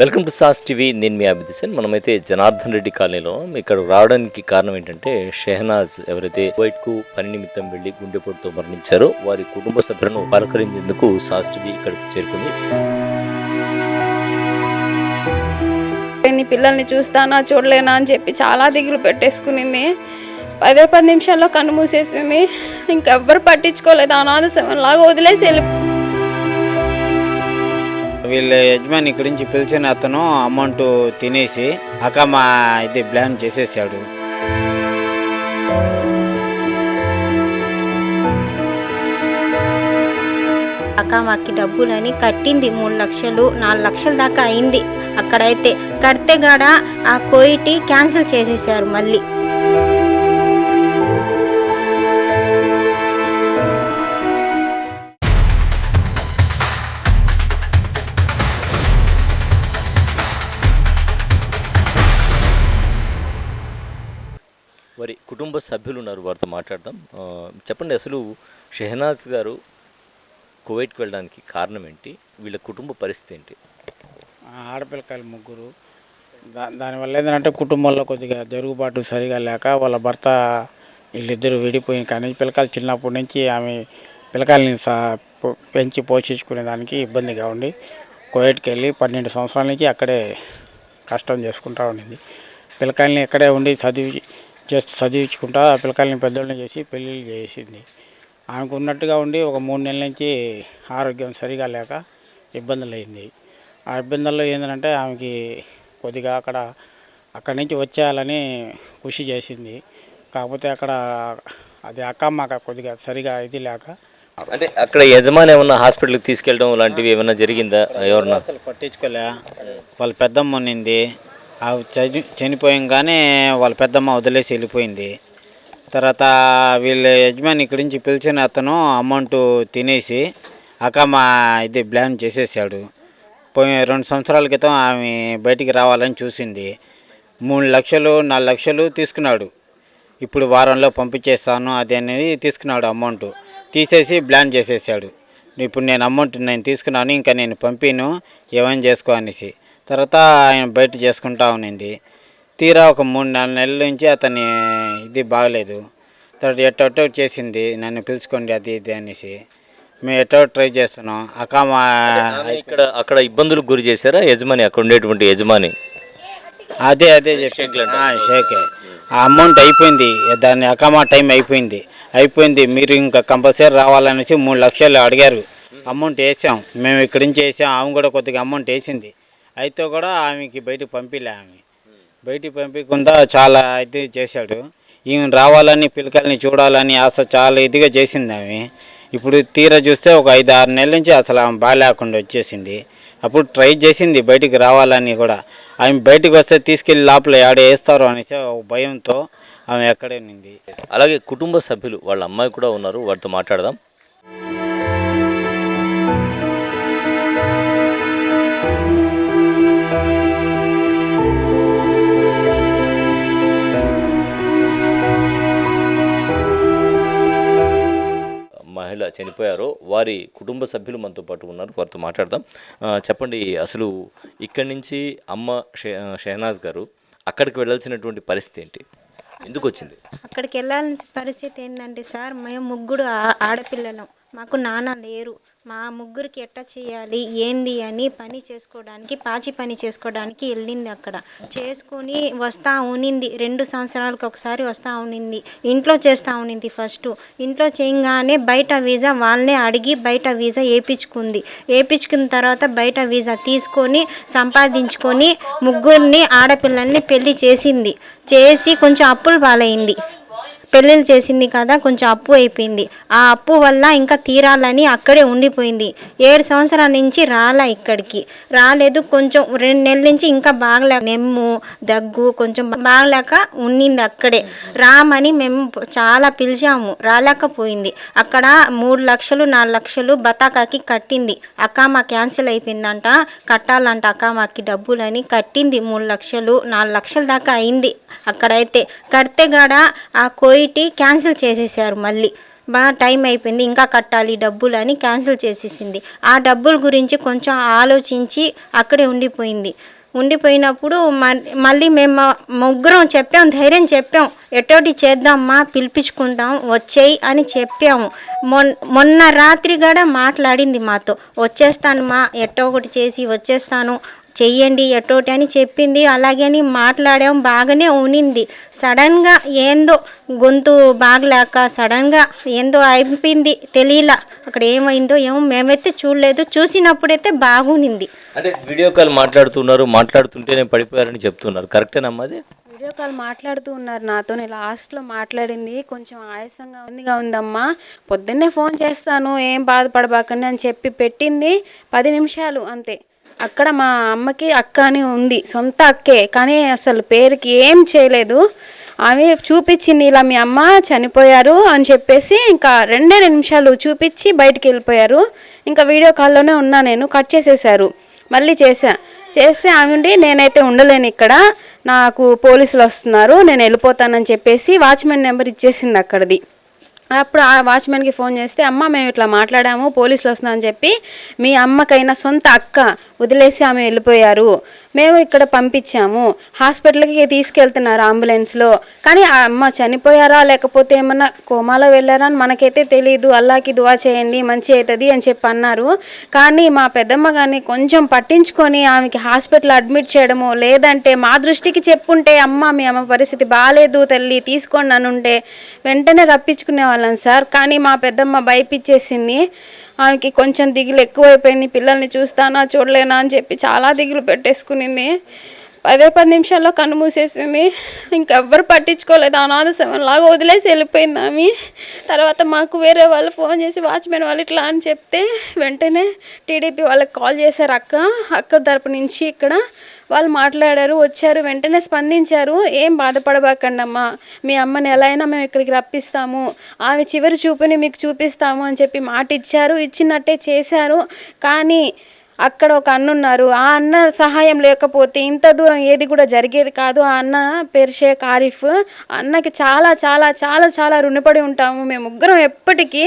Welcome to sauce TV. నేను మీ అభిదిశన్ మనమైతే జనార్దన్ రెడ్డి కాలనీలో ఇక్కడ రావడానికి కారణం ఏంటంటే షెహనాజ్ ఎవరైతే వైట్కు పని నిమిత్తం వెళ్ళి గుండెపోటుతో మరణించారో వారి కుటుంబ సభ్యులను పలకరించేందుకు సాస్ టీవీ ఇక్కడికి చేరుకుంది. నీ పిల్లల్ని చూస్తానా చూడలేనా అని చెప్పి చాలా దిగులు పెట్టేసుకునింది. పదే పది నిమిషాల్లో కన్ను మూసేసింది. ఇంకెవ్వరు పట్టించుకోలేదు. అనాథ లాగా వదిలేసి వెళ్ళి వీళ్ళ యజమాని ఇక్కడి నుంచి పిలిచిన అతను అమౌంట్ తినేసి అక్క మా ఇది ప్లాన్ చేసేసాడు. అక్క మాకి డబ్బులని కట్టింది మూడు లక్షలు నాలుగు లక్షల దాకా అయింది. అక్కడైతే కడితే గాడ ఆ కోయిటి క్యాన్సిల్ చేసేసారు మళ్ళీ. కుటుంబ సభ్యులు ఉన్నారు వారితో మాట్లాడదాం. చెప్పండి అసలు షెహనాజ్ గారు కువైట్కి వెళ్ళడానికి కారణం ఏంటి? వీళ్ళ కుటుంబ పరిస్థితి ఏంటి? ఆడపిల్లకాయలు ముగ్గురు. దా దానివల్ల ఏంటంటే కుటుంబంలో కొద్దిగా జరుగుబాటు సరిగా లేక వాళ్ళ భర్త వీళ్ళిద్దరు విడిపోయి కానీ పిల్లకాయలు చిన్నప్పటి నుంచి ఆమె పిల్లకాయలని సా పెంచి పోషించుకునే దానికి ఇబ్బందిగా ఉండి కోయట్కి వెళ్ళి పన్నెండు సంవత్సరాల నుంచి అక్కడే కష్టం చేసుకుంటా ఉండింది. పిల్లకాయలని ఇక్కడే ఉండి చదివి జస్ట్ చదివించుకుంటా ఆ పిల్లకాయలని పెద్దోళ్ళని చేసి పెళ్ళిళ్ళు చేసింది. ఆమెకు ఉన్నట్టుగా ఉండి ఒక మూడు నెలల నుంచి ఆరోగ్యం సరిగా లేక ఇబ్బందులు అయింది. ఆ ఇబ్బందుల్లో ఏంటంటే ఆమెకి కొద్దిగా అక్కడ అక్కడి నుంచి వచ్చేయాలని కృషి చేసింది. కాకపోతే అక్కడ అది అక్క మాక కొద్దిగా సరిగా ఇది లేక అంటే అక్కడ యజమాని ఏమన్నా హాస్పిటల్కి తీసుకెళ్ళడం లాంటివి ఏమైనా జరిగిందా ఎవరన్నా? అసలు పట్టించుకోలే. వాళ్ళ పెద్దమ్మ ఉన్నింది. ఆ చని చనిపోయంగానే వాళ్ళ పెద్దమ్మ వదిలేసి వెళ్ళిపోయింది. తర్వాత వీళ్ళ యజమాని ఇక్కడి నుంచి పిలిచిన అతను అమౌంట్ తినేసి అక్క మా ఇది ప్లాన్ చేసేసాడు. పోయి రెండు సంవత్సరాల క్రితం ఆమె బయటికి రావాలని చూసింది. మూడు లక్షలు నాలుగు లక్షలు తీసుకున్నాడు. ఇప్పుడు వారంలో పంపించేస్తాను అది అనేది తీసుకున్నాడు అమౌంట్. తీసేసి ప్లాన్ చేసేసాడు. ఇప్పుడు నేను అమౌంట్ నేను తీసుకున్నాను ఇంకా నేను పంపిను ఏమైనా చేసుకో అనేసి. తర్వాత ఆయన బయట చేసుకుంటా ఉన్నింది తీరా ఒక మూడు నాలుగు నెలల నుంచి అతని ఇది బాగలేదు. తర్వాత ఎట్టో చేసింది నన్ను పిలుచుకోండి అది ఇది అనేసి. మేము ఎట్టో ట్రై చేస్తున్నాం. అక్క మా ఇక్కడ అక్కడ ఇబ్బందులకు గురి చేశారా? యజమాని అక్కడ ఉండేటువంటి యజమాని? అదే అదే షేక్ ఆ అమౌంట్ అయిపోయింది. దాని అకమా టైం అయిపోయింది. అయిపోయింది. మీరు ఇంకా కంపల్సరీ రావాలనేసి మూడు లక్షలు అడిగారు. అమౌంట్ వేసాం. మేము ఇక్కడి నుంచి వేసాం. ఆమె కూడా కొద్దిగా అమౌంట్ వేసింది. అయితే కూడా ఆమెకి బయటకు పంపిలే ఆమె. బయటికి పంపించకుండా చాలా ఇది చేశాడు. ఈమె రావాలని పిల్లకాయలని చూడాలని ఆశ చాలా ఇదిగా చేసింది ఆమె. ఇప్పుడు తీరా చూస్తే ఒక ఐదు ఆరు నెలల నుంచి అసలు ఆమె బాగాలేకుండా వచ్చేసింది. అప్పుడు ట్రై చేసింది బయటికి రావాలని కూడా. ఆమె బయటికి వస్తే తీసుకెళ్ళి లోపల ఆడ వేస్తారు అనేసి ఒక భయంతో ఆమె ఎక్కడే ఉంది అలాగే కుటుంబ సభ్యులు వాళ్ళ అమ్మాయి కూడా ఉన్నారు. వారితో మాట్లాడదాం. మహిళ చనిపోయారో. వారి కుటుంబ సభ్యులు మనతో పాటు ఉన్నారు. వారితో మాట్లాడదాం. చెప్పండి అసలు ఇక్కడి నుంచి అమ్మ షె షెహనాజ్ గారు అక్కడికి వెళ్ళాల్సినటువంటి పరిస్థితి ఏంటి? ఎందుకు వచ్చింది? అక్కడికి వెళ్ళాల్సిన పరిస్థితి ఏంటంటే సార్ మేము ముగ్గురు ఆడపిల్లలం. మాకు నాన్న లేరు. మా ముగ్గురికి ఎట్ట చేయాలి? ఏంది అని పని చేసుకోవడానికి పాచి పని చేసుకోవడానికి వెళ్ళింది అక్కడ. చేసుకొని వస్తా ఉనింది. రెండు సంవత్సరాలకు ఒకసారి వస్తా ఉనింది. ఇంట్లో చేస్తూ ఉనింది ఫస్ట్ ఇంట్లో చేయగానే బయట వీసా వాళ్ళనే అడిగి బయట వీసా వేయించుకుంది వేయించుకున్న తర్వాత బయట వీసా తీసుకొని సంపాదించుకొని ముగ్గురిని ఆడపిల్లల్ని పెళ్ళి చేసింది. చేసి కొంచెం అప్పులు పాలైంది. పెళ్ళిళ్ళు చేసింది కదా కొంచెం అప్పు అయిపోయింది. ఆ అప్పు వల్ల ఇంకా తీరాలని అక్కడే ఉండిపోయింది. ఏడు సంవత్సరాల నుంచి రాలా ఇక్కడికి. రాలేదు కొంచెం రెండు నెలల నుంచి ఇంకా బాగలేక నెమ్ము దగ్గు కొంచెం బాగలేక ఉన్నింది అక్కడే. రామని మేము చాలా పిలిచాము. రాలేకపోయింది. అక్కడ మూడు లక్షలు నాలుగు లక్షలు బతాకాకి కట్టింది. అకామా క్యాన్సిల్ అయిపోయిందంట. కట్టాలంట అక్క మాకి డబ్బులని. కట్టింది మూడు లక్షలు నాలుగు లక్షల దాకా అయింది అక్కడైతే. కడితే గాడ ఆ పోయిటి క్యాన్సిల్ చేసేసారు మళ్ళీ. బాగా టైం అయిపోయింది ఇంకా కట్టాలి డబ్బులు అని క్యాన్సిల్ చేసేసింది. ఆ డబ్బుల గురించి కొంచెం ఆలోచించి అక్కడే ఉండిపోయింది. ఉండిపోయినప్పుడు మ- మళ్ళీ మేము ముగ్గురం చెప్పాం ధైర్యం చెప్పాం. ఎటోటి చేద్దామా పిలిపించుకుంటాం వచ్చేయి అని చెప్పాము. మొన్ మొన్న రాత్రి కూడా మాట్లాడింది మాతో. వచ్చేస్తానమ్మా ఎట్టో ఒకటి చేసి వచ్చేస్తాను చెయ్యండి ఎటోటి అని చెప్పింది. అలాగే అని మాట్లాడాం. బాగానే ఉనింది. సడన్గా ఏందో గొంతు బాగలేక సడన్గా ఏందో అయిపోయింది. తెలియలా. అక్కడ ఏమైందో ఏమో మేమైతే చూడలేదు. చూసినప్పుడైతే బాగునింది. అంటే వీడియో కాల్ మాట్లాడుతున్నారు. మాట్లాడుతుంటేనే పడిపోయారని చెప్తున్నారు. కరెక్టేనమ్మా అది? వీడియో కాల్ మాట్లాడుతూ ఉన్నారు నాతో లాస్ట్లో మాట్లాడింది. కొంచెం ఆయాసంగా ఉందిగా ఉందమ్మా. పొద్దున్నే ఫోన్ చేస్తాను. ఏం బాధపడబాకండి అని చెప్పి పెట్టింది. పది నిమిషాలు అంతే. అక్కడ మా అమ్మకి అక్క అని ఉంది సొంత అక్కే. కానీ అసలు పేరుకి ఏం చేయలేదు. ఆమె చూపించింది ఇలా మీ అమ్మ చనిపోయారు అని చెప్పేసి ఇంకా రెండే నిమిషాలు చూపించి బయటికి వెళ్ళిపోయారు. ఇంకా వీడియో కాల్లోనే ఉన్నా నేను కట్ చేసేసారు మళ్ళీ చేశా. చేస్తే ఆమె ఉండి నేనైతే ఉండలేను ఇక్కడ. నాకు పోలీసులు వస్తున్నారు నేను వెళ్ళిపోతానని చెప్పేసి వాచ్మెన్ నెంబర్ ఇచ్చేసింది అక్కడిది. అప్పుడు ఆ వాచ్మెన్కి ఫోన్ చేస్తే అమ్మ మేము ఇట్లా మాట్లాడాము పోలీసులు వస్తుందని చెప్పి మీ అమ్మకైనా సొంత అక్క వదిలేసి ఆమె వెళ్ళిపోయారు. మేము ఇక్కడ పంపించాము. హాస్పిటల్కి తీసుకెళ్తున్నారు అంబులెన్స్లో. కానీ ఆ అమ్మ చనిపోయారా? లేకపోతే ఏమన్నా కోమాలో వెళ్ళారా అని మనకైతే తెలియదు అల్లాకి దువా చేయండి మంచి అవుతుంది అని చెప్పి అన్నారు. కానీ మా పెద్దమ్మ కానీ కొంచెం పట్టించుకొని ఆమెకి హాస్పిటల్ అడ్మిట్ చేయడము లేదంటే మా దృష్టికి చెప్పుంటే అమ్మ మీ అమ్మ పరిస్థితి బాగాలేదు తల్లి తీసుకోండి అని వెంటనే రప్పించుకునే వాళ్ళం సార్. కానీ మా పెద్దమ్మ భయపించేసింది ఆమెకి కొంచెం దిగులు ఎక్కువైపోయింది పిల్లల్ని చూస్తానా చూడలేనా అని చెప్పి చాలా దిగులు పెట్టేసుకునింది. పదే పది నిమిషాల్లో కన్ను మూసేసింది. ఇంకెవ్వరు పట్టించుకోలేదు. అనాథ లాగా వదిలేసి వెళ్ళిపోయింది ఆమె. తర్వాత మాకు వేరే వాళ్ళు ఫోన్ చేసి వాచ్మెన్ వాళ్ళు ఇట్లా అని చెప్తే వెంటనే టీడీపీ వాళ్ళకి కాల్ చేశారు అక్క. అక్క తరపు నుంచి ఇక్కడ వాళ్ళు మాట్లాడారు వచ్చారు వెంటనే స్పందించారు. ఏం బాధపడబాకండమ్మా మీ అమ్మని ఎలా అయినా మేము ఇక్కడికి రప్పిస్తాము. ఆమె చివరి చూపుని మీకు చూపిస్తాము అని చెప్పి మాట ఇచ్చారు ఇచ్చినట్టే చేశారు. కానీ అక్కడ ఒక అన్న ఉన్నారు. ఆ అన్న సహాయం లేకపోతే ఇంత దూరం ఏది కూడా జరిగేది కాదు. ఆ అన్న పేరు షేక్ ఆరిఫ్. అన్నకి చాలా చాలా చాలా చాలా రుణపడి ఉంటాము. మేము ముగ్గురం ఎప్పటికీ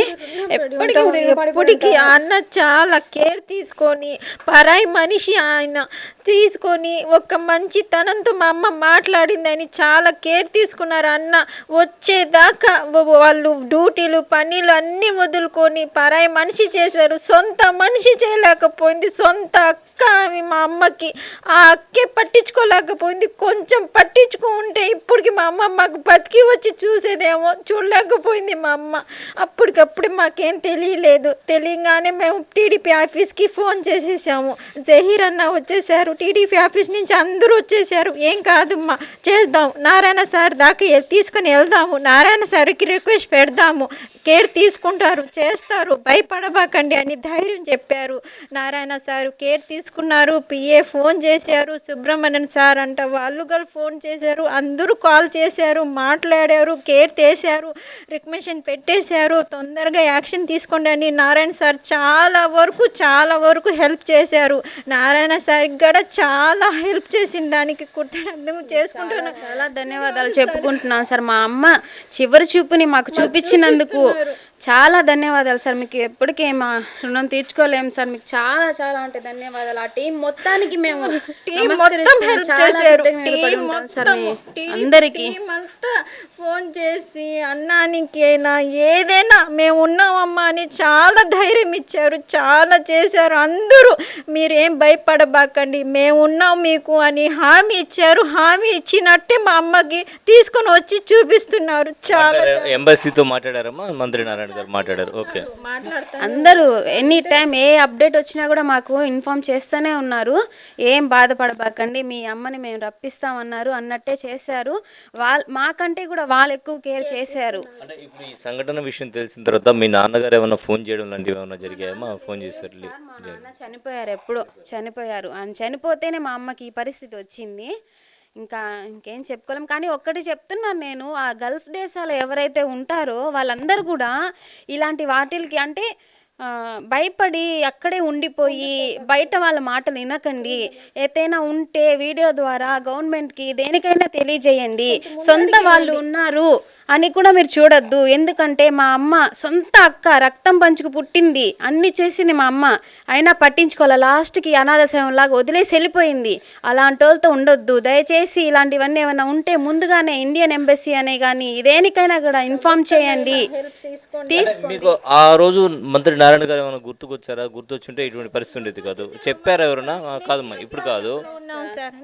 ఎప్పటికీ ఎప్పటికీ ఆ అన్న చాలా కేర్ తీసుకొని పరాయి మనిషి ఆయన తీసుకొని ఒక మంచి తనంతో మా అమ్మ మాట్లాడిందని చాలా కేర్ తీసుకున్నారు. అన్న వచ్చేదాకా వాళ్ళు డ్యూటీలు పనులు అన్నీ వదులుకొని పరాయి మనిషి చేశారు. సొంత మనిషి చేయలేకపోయింది. సొంత అక్క ఆమె మా అమ్మకి ఆ అక్కే పట్టించుకోలేకపోయింది. కొంచెం పట్టించుకుంటే ఇప్పటికి మా అమ్మ మాకు బతికి వచ్చి చూసేదేమో చూడలేకపోయింది మా అమ్మ. అప్పటికప్పుడు మాకేం తెలియలేదు. తెలియగానే మేము టీడీపీ ఆఫీస్కి ఫోన్ చేసేసాము. జహీర్ అన్న వచ్చేసారు. టీడీపీ ఆఫీస్ నుంచి అందరూ వచ్చేసారు. ఏం కాదమ్మా చేద్దాం. నారాయణ సార్ దాకా తీసుకుని తీసుకొని వెళ్దాము. నారాయణ సార్కి రిక్వెస్ట్ పెడదాము. కేర్ తీసుకుంటారు చేస్తారు. భయపడబాకండి అని ధైర్యం చెప్పారు నారాయణ సారు. కేర్ తీసుకున్నారు పిఏ ఫోన్ చేశారు సుబ్రహ్మణ్యన్ సార్ అంట వాళ్ళు కూడా ఫోన్ చేశారు అందరూ కాల్ చేశారు మాట్లాడారు కేర్ చేశారు రికమెండేషన్ పెట్టేశారు. తొందరగా యాక్షన్ తీసుకోండి అని నారాయణ సార్ చాలా వరకు చాలా వరకు హెల్ప్ చేశారు. నారాయణ సార్ కూడా చాలా హెల్ప్ చేసింది దానికి కృతజ్ఞతలు చేసుకుంటున్నాను చాలా ధన్యవాదాలు చెప్పుకుంటున్నాను సార్. మా అమ్మ చివరి చూపుని మాకు చూపించినందుకు Claro. చాలా ధన్యవాదాలు సార్. మీకు ఎప్పటికీ మా రుణం తీర్చుకోలేము సార్. మీకు చాలా చాలా అంటే ధన్యవాదాలు. ఆ టీం మొత్తానికి మేము అందరికీ. ఫోన్ చేసి అన్నానికి అయినా ఏదైనా మేము ఉన్నామమ్మా అని చాలా ధైర్యం ఇచ్చారు. చాలా చేశారు. అందరూ మీరేం భయపడబాకండి మేము ఉన్నాం మీకు అని హామీ ఇచ్చారు. హామీ ఇచ్చినట్టే మా అమ్మకి తీసుకొని వచ్చి చూపిస్తున్నారు. చాలా ఎంబసీతో మాట్లాడారమ్మా మంత్రి నారాయణ గారు మాట్లాడారు. ఓకే. మాట్లాడతారు అందరూ ఎనీ టైం ఏ అప్డేట్ వచ్చినా కూడా మాకు ఇన్ఫామ్ చేస్తూనే ఉన్నారు. ఏం బాధపడబాకండి మీ అమ్మని మేము రప్పిస్తామన్నారు అన్నట్టే చేశారు. వాళ్ళ మాకంటే కూడా వాళ్ళు ఎక్కువ కేర్ చేశారు. అంటే ఇప్పుడు ఈ సంఘటన విషయం తెలిసిన తర్వాత మీ నాన్నగారు ఏమైనా ఫోన్ చేయడం లాంటివి ఏమైనా జరిగాయమ్మా ఫోన్ చేశారు. లే- మా నాన్న చనిపోయారు ఎప్పుడో చనిపోయారు. ఆయన చనిపోతేనే మా అమ్మకి ఈ పరిస్థితి వచ్చింది. ఇంకా ఇంకేం చెప్పుకోలేం. కానీ ఒక్కటి చెప్తున్నాను నేను ఆ గల్ఫ్ దేశాలు ఎవరైతే ఉంటారో వాళ్ళందరూ కూడా ఇలాంటి వాటిలకి అంటే భయపడి అక్కడే ఉండిపోయి బయట వాళ్ళ మాటలు వినకండి. ఏదైనా ఉంటే వీడియో ద్వారా గవర్నమెంట్కి దేనికైనా తెలియజేయండి. సొంత వాళ్ళు ఉన్నారు. అని కూడా మీరు చూడొద్దు. ఎందుకంటే మా అమ్మ సొంత అక్క రక్తం పంచుకు పుట్టింది. అన్ని చేసింది మా అమ్మ. అయినా పట్టించుకోవాలి? లాస్ట్కి అనాథ శవంలాగా వదిలేసి వెళ్ళిపోయింది. అలాంటి వాళ్ళతో ఉండొద్దు. దయచేసి ఇలాంటివన్నీ ఏమైనా ఉంటే ముందుగానే ఇండియన్ ఎంబసీ అనే కానీ దేనికైనా కూడా ఇన్ఫామ్ చేయండి. మీకు ఆ రోజు మంత్రి నారాయణ గారు ఏమైనా గుర్తుకొచ్చారా? గుర్తొచ్చుంటే ఇటువంటి పరిస్థితి ఉండేది కాదు. చెప్పారా ఎవరన్నా? కాదమ్మా. ఇప్పుడు కాదు.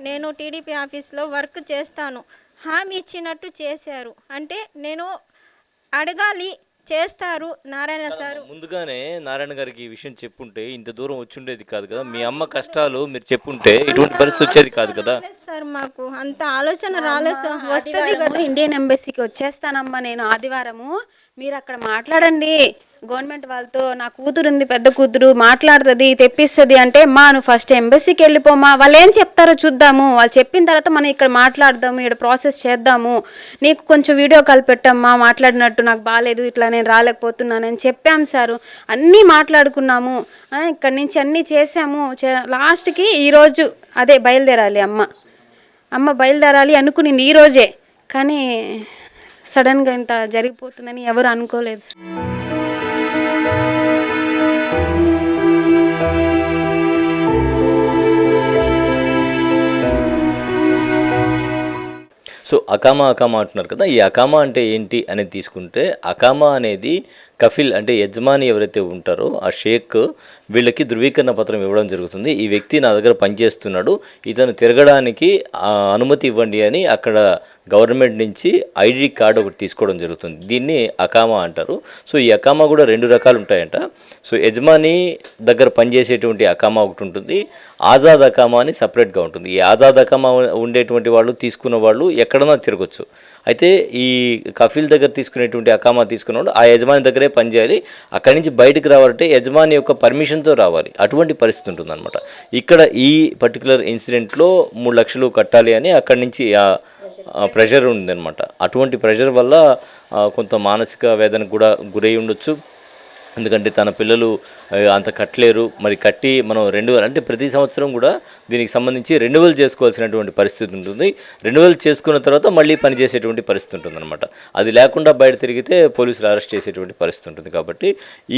నేను టీడీపీ ఆఫీస్లో వర్క్ చేస్తాను. హామీ ఇచ్చినట్టు చేశారు. అంటే నేను అడగాలి చేస్తారు నారాయణ సారు. ముందుగానే నారాయణ గారికి ఈ విషయం చెప్పుంటే ఇంత దూరం వచ్చుండేది కాదు కదా. మీ అమ్మ కష్టాలు మీరు చెప్పుంటే ఇటువంటి పరిస్థితి వచ్చేది కాదు కదా. సార్ మాకు అంత ఆలోచన రాలేదు. వస్తుంది ఆదివారము ఇండియన్ ఎంబసీకి వచ్చేస్తానమ్మా నేను ఆదివారము. మీరు అక్కడ మాట్లాడండి. గవర్నమెంట్ వాళ్ళతో నా కూతురు ఉంది పెద్ద కూతురు మాట్లాడుతుంది తెప్పిస్తుంది అంటే మా నువ్వు ఫస్ట్ ఎంబసీకి వెళ్ళిపోమా వాళ్ళు ఏం చెప్తారో చూద్దాము. వాళ్ళు చెప్పిన తర్వాత మనం ఇక్కడ మాట్లాడదాము ఇక్కడ ప్రాసెస్ చేద్దాము. నీకు కొంచెం వీడియో కాల్ పెట్టమ్మా మాట్లాడినట్టు నాకు బాగాలేదు ఇట్లా నేను రాలేకపోతున్నానని చెప్పాము సారు. అన్నీ మాట్లాడుకున్నాము. ఇక్కడ ఇక్కడి నుంచి అన్నీ చేసాము చే- లాస్ట్కి ఈరోజు అదే బయలుదేరాలి అమ్మ. అమ్మ బయలుదేరాలి అనుకునింది ఈ రోజే. కానీ సడన్గా ఇంత జరిగిపోతుందని ఎవరు అనుకోలేదు సో అకామా అకామా అంటున్నారు కదా ఈ అకామా అంటే ఏంటి అనేది తీసుకుంటే అకామా అనేది కఫిల్ అంటే యజమాని ఎవరైతే ఉంటారో ఆ షేక్ వీళ్ళకి ధృవీకరణ పత్రం ఇవ్వడం జరుగుతుంది. ఈ వ్యక్తి నా దగ్గర పనిచేస్తున్నాడు. ఇతను తిరగడానికి అనుమతి ఇవ్వండి అని అక్కడ గవర్నమెంట్ నుంచి ఐడి కార్డు ఒకటి తీసుకోవడం జరుగుతుంది. దీన్ని అకామా అంటారు. సో ఈ అకామా కూడా రెండు రకాలు ఉంటాయంట. సో యజమాని దగ్గర పనిచేసేటువంటి అకామా ఒకటి ఉంటుంది. ఆజాద్ అకామా అని సపరేట్గా ఉంటుంది. ఈ ఆజాద్ అకామా ఉండేటువంటి వాళ్ళు తీసుకున్న వాళ్ళు ఎక్కడన్నా తిరగచ్చు. అయితే ఈ కఫీల్ దగ్గర తీసుకునేటువంటి అకామా తీసుకున్నప్పుడు ఆ యజమాని దగ్గరే పనిచేయాలి అక్కడి నుంచి బయటకు రావాలంటే యజమాని యొక్క పర్మిషన్తో రావాలి. అటువంటి పరిస్థితి ఉంటుందన్నమాట. ఇక్కడ ఈ పర్టికులర్ ఇన్సిడెంట్లో మూడు లక్షలు కట్టాలి అని అక్కడి నుంచి ప్రెషర్ ఉందన్నమాట. అటువంటి ప్రెషర్ వల్ల కొంత మానసిక వేదనకు కూడా గురై ఉండొచ్చు. ఎందుకంటే తన పిల్లలు అంత కట్టలేరు. మరి కట్టి మనం రెండు అంటే ప్రతి సంవత్సరం కూడా దీనికి సంబంధించి రెన్యువల్ చేసుకోవాల్సినటువంటి పరిస్థితి ఉంటుంది. రెన్యువల్ చేసుకున్న తర్వాత మళ్ళీ పనిచేసేటువంటి పరిస్థితి ఉంటుంది అనమాట అది లేకుండా బయట తిరిగితే పోలీసులు అరెస్ట్ చేసేటువంటి పరిస్థితి ఉంటుంది కాబట్టి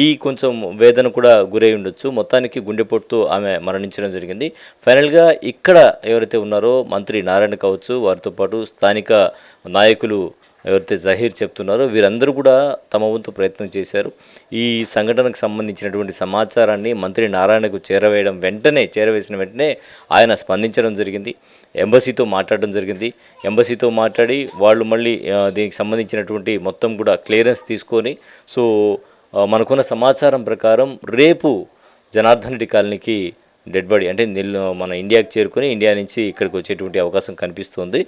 ఈ కొంచెం వేదన కూడా గురై ఉండొచ్చు. మొత్తానికి గుండెపోటుతో ఆమె మరణించడం జరిగింది. ఫైనల్గా ఇక్కడ ఎవరైతే ఉన్నారో మంత్రి నారాయణ కావచ్చు వారితో పాటు స్థానిక నాయకులు ఎవరైతే జహీర్ చెప్తున్నారో వీరందరూ కూడా తమ వంతు ప్రయత్నం చేశారు. ఈ సంఘటనకు సంబంధించినటువంటి సమాచారాన్ని మంత్రి నారాయణకు చేరవేయడం వెంటనే చేరవేసిన వెంటనే ఆయన స్పందించడం జరిగింది. ఎంబసీతో మాట్లాడడం జరిగింది. ఎంబసీతో మాట్లాడి వాళ్ళు మళ్ళీ దీనికి సంబంధించినటువంటి మొత్తం కూడా క్లియరెన్స్ తీసుకొని సో మనకున్న సమాచారం ప్రకారం రేపు జనార్దన్ రెడ్డి కాలనీకి డెడ్ బాడీ అంటే నిల్ మన ఇండియాకి చేరుకొని ఇండియా నుంచి ఇక్కడికి వచ్చేటువంటి అవకాశం కనిపిస్తుంది.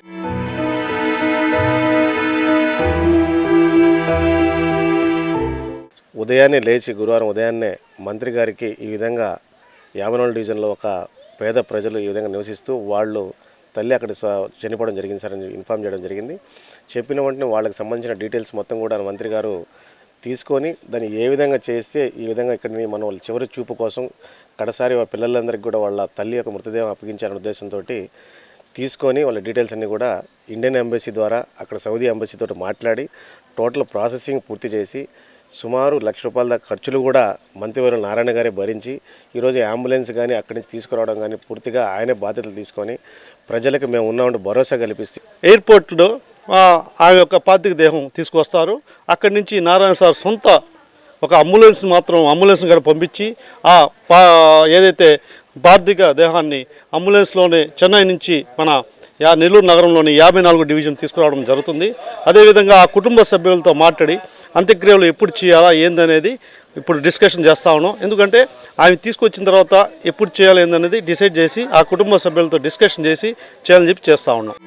ఉదయాన్నే లేచి గురువారం ఉదయాన్నే మంత్రి గారికి ఈ విధంగా యామనోల్ డివిజన్లో ఒక పేద ప్రజలు ఈ విధంగా నివసిస్తూ వాళ్ళు తల్లి అక్కడ చనిపోవడం జరిగింది సార్ అని ఇన్ఫామ్ చేయడం జరిగింది. చెప్పిన వెంటనే వాళ్ళకి సంబంధించిన డీటెయిల్స్ మొత్తం కూడా మంత్రి గారు తీసుకొని దాన్ని ఏ విధంగా చేస్తే ఈ విధంగా ఇక్కడ మనం వాళ్ళ చివరి చూపు కోసం కడసారి వాళ్ళ పిల్లలందరికీ కూడా వాళ్ళ తల్లి యొక్క మృతదేహం అప్పగించాలనే ఉద్దేశంతో తీసుకొని వాళ్ళ డీటెయిల్స్ అన్నీ కూడా ఇండియన్ ఎంబసీ ద్వారా అక్కడ సౌదీ ఎంబసీతో మాట్లాడి టోటల్ ప్రాసెసింగ్ పూర్తి చేసి సుమారు లక్ష రూపాయల దాకా ఖర్చులు కూడా మంత్రివర్యుల నారాయణ గారే భరించి ఈరోజు అంబులెన్స్ కానీ అక్కడి నుంచి తీసుకురావడం కానీ పూర్తిగా ఆయనే బాధ్యతలు తీసుకొని ప్రజలకు మేము ఉన్నామంటే భరోసా కల్పిస్తే ఎయిర్పోర్ట్లో ఆమె యొక్క పార్థిక దేహం తీసుకొస్తారు అక్కడి నుంచి నారాయణ సార్ సొంత ఒక అంబులెన్స్ మాత్రం అంబులెన్స్ కూడా పంపించి ఆ పా ఏదైతే పార్థిక దేహాన్ని అంబులెన్స్లోనే చెన్నై నుంచి మన యా నెల్లూరు నగరంలోని యాభై నాలుగు డివిజన్ తీసుకురావడం జరుగుతుంది. అదేవిధంగా ఆ కుటుంబ సభ్యులతో మాట్లాడి అంత్యక్రియలు ఎప్పుడు చేయాలా ఏందనేది ఇప్పుడు డిస్కషన్ చేస్తా ఉన్నాం. ఎందుకంటే ఆమె తీసుకొచ్చిన తర్వాత ఎప్పుడు చేయాలి ఏందనేది డిసైడ్ చేసి ఆ కుటుంబ సభ్యులతో డిస్కషన్ చేసి చేయాలని చెప్పి చేస్తూ ఉన్నాం.